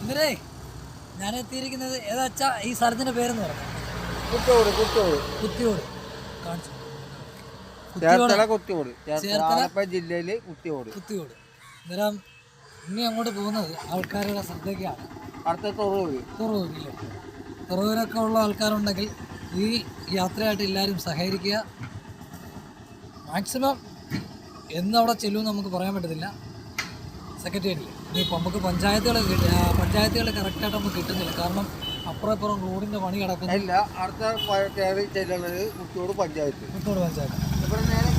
ഇവരെ ഞാൻ എത്തിയിരിക്കുന്നത് ഏതാച്ചാ ഈ സ്ഥലത്തിന്റെ പേരെന്ന് പറഞ്ഞു കുത്തിയോട് കുത്തിയോട്. കുത്തിയോട്. കാണിച്ചു. ചേർത്തല കുത്തിയോട്. ചേർത്തല? ആലപ്പുഴ ജില്ലയിൽ കുത്തിയോട്. കുത്തിയോട്. അന്നേരം ഇനി അങ്ങോട്ട് പോകുന്നത് ആൾക്കാരുടെ ശ്രദ്ധയ്ക്കാണ്. അടുത്ത തൊറൂര്. തുറവൂരില്ലേ തുറവൂരൊക്കെ ഉള്ള ആൾക്കാരുണ്ടെങ്കിൽ ഈ യാത്രയായിട്ട് എല്ലാവരും സഹകരിക്കുക. മാക്സിമം എന്നവിടെ ചെല്ലുമെന്ന് നമുക്ക് പറയാൻ പറ്റത്തില്ല. സെക്രട്ടേറിയറ്റിൽ ഇനിയിപ്പോൾ നമുക്ക് പഞ്ചായത്തുകൾ പഞ്ചായത്തുകൾ കറക്റ്റായിട്ട് നമുക്ക് കിട്ടുന്നില്ല. കാരണം അപ്പുറം ഇപ്പുറം റോഡിന്റെ പണി കിടക്കുന്നു. ഇല്ല അടുത്ത കയറി ചെല്ലുന്നത് കുത്തിയോട് പഞ്ചായത്ത്. കുത്തോട് പഞ്ചായത്ത്. ഇവിടെ നേരെ